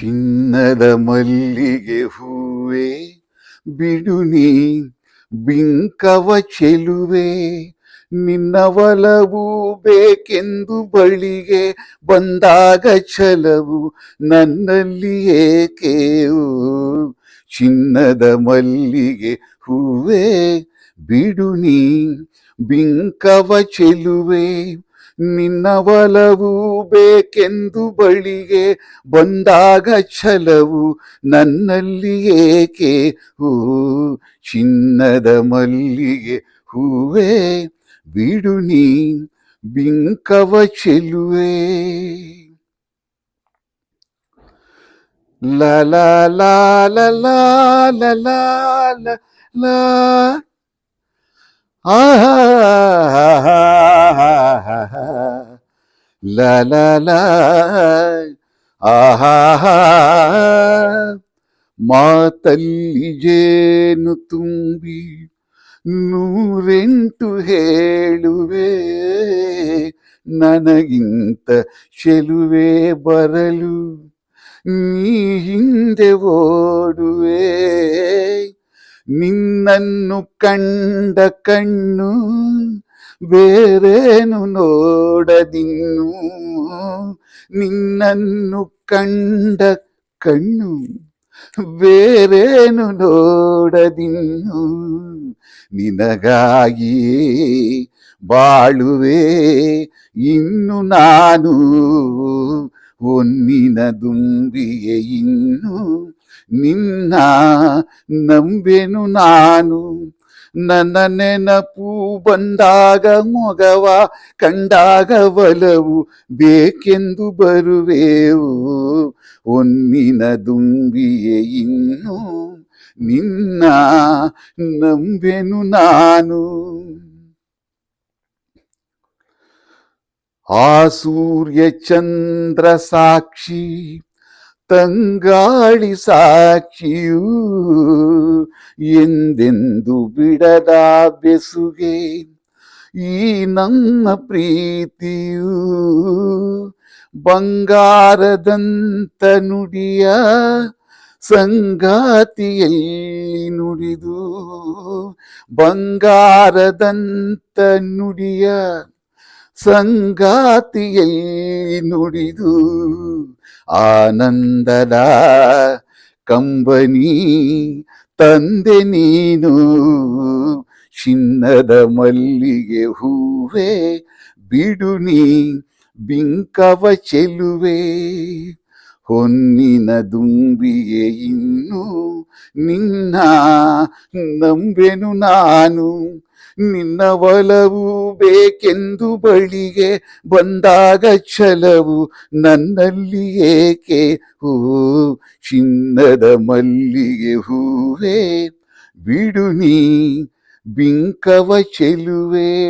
ಚಿನ್ನದ ಮಲ್ಲಿಗೆ ಹೂವೆ ಬಿಡುನಿ ಬಿಂಕವ ಚೆಲುವೆ. ನಿನ್ನ ಒಲವು ಬೇಕೆಂದು ಬಳಿಗೆ ಬಂದಾಗ ಛಲವು ನನ್ನಲ್ಲಿ ಏಕೆ? ಚಿನ್ನದ ಮಲ್ಲಿಗೆ ಹೂವೆ ಬಿಡುನಿ ಬಿಂಕವ ಚೆಲುವೆ. ನಿನ್ನ ಒಲವು ಬೇಕೆಂದು ಬಳಿಗೆ ಬಂದಾಗ ಛಲವು ನನ್ನಲ್ಲಿ ಏಕೆ ಹೂ ಚಿನ್ನದ ಮಲ್ಲಿಗೆ ಹೂವೇ ಬಿಡು ನೀ ಬಿಂಕವ ಚೆಲುವೆ ಲಲ ಲ ಲ ಲ ಲಲ ಮಾತಲ್ಲಿ ಜೇನು ತುಂಬಿ ನೂರೆಂಟು ಹೇಳುವೆ ನನಗಿಂತ ಚೆಲುವೆ ಬರಲು ನೀ ಹಿಂದೆ ಓಡುವೆ ನಿನ್ ನಿನ್ನನ್ನು ಕಂಡ ಕಣ್ಣು ಬೇರೇನು ನೋಡದಿನ್ನು? ನಿನ್ನನ್ನು ಕಂಡ ಕಣ್ಣು ಬೇರೇನು ನೋಡದಿನ್ನು? ನಿನಗಾಗಿ ಬಾಳುವೆ, ಇನ್ನು ನಾನು ಒನ್ನಿನ ದುಂಬಿಗೆ ಇನ್ನು ನಿನ್ನ ನಂಬೆನು ನಾನು. ನನ್ನ ನೆನಪು ಬಂದಾಗ ಮೊಗವ, ಕಂಡಾಗ ಒಲವು ಬೇಕೆಂದು ಬರುವೆವು. ಒನ್ನಿನ ದುಂಬಿಯೇ ಇನ್ನು ನಿನ್ನ ನಂಬೆನು ನಾನು. ಆ ಸೂರ್ಯ ಚಂದ್ರ ಸಾಕ್ಷಿ ತಂಗಾಳಿ ಸಾಕ್ಷಿಯು ಎಂದೆಂದು ಬಿಡದ ಬೆಸುಗೆ? ಈ ನನ್ನ ಪ್ರೀತಿಯೂ ಬಂಗಾರದಂತ ನುಡಿಯ ಸಂಗಾತಿಯಲ್ಲಿ ನುಡಿದು ಬಂಗಾರದಂತ ನುಡಿಯ ಸಂಗಾತಿಯಲ್ಲಿ ನುಡಿದು ಆನಂದದ ಕಂಬನಿ ತಂದೆ ನೀನು. ಚಿನ್ನದ ಮಲ್ಲಿಗೆ ಹೂವೆ, ಬಿಡು ನೀ ಬಿಂಕವ ಚೆಲುವೆ. ಹೊನ್ನಿನ ದುಂಬಿಗೆ ಇನ್ನು ನಿನ್ನ ನಂಬೆನು ನಾನು. ನಿನ್ನ ಒಲವು ಬೇಕೆಂದು ಬಳಿಗೆ ಬಂದಾಗ ಛಲವು ನನ್ನಲ್ಲಿ ಏಕೆ? ಹೂ, ಚಿನ್ನದ ಮಲ್ಲಿಗೆ ಹೂವೇ, ಬಿಡು ನೀ, ಬಿಂಕವ ಚೆಲುವೆ.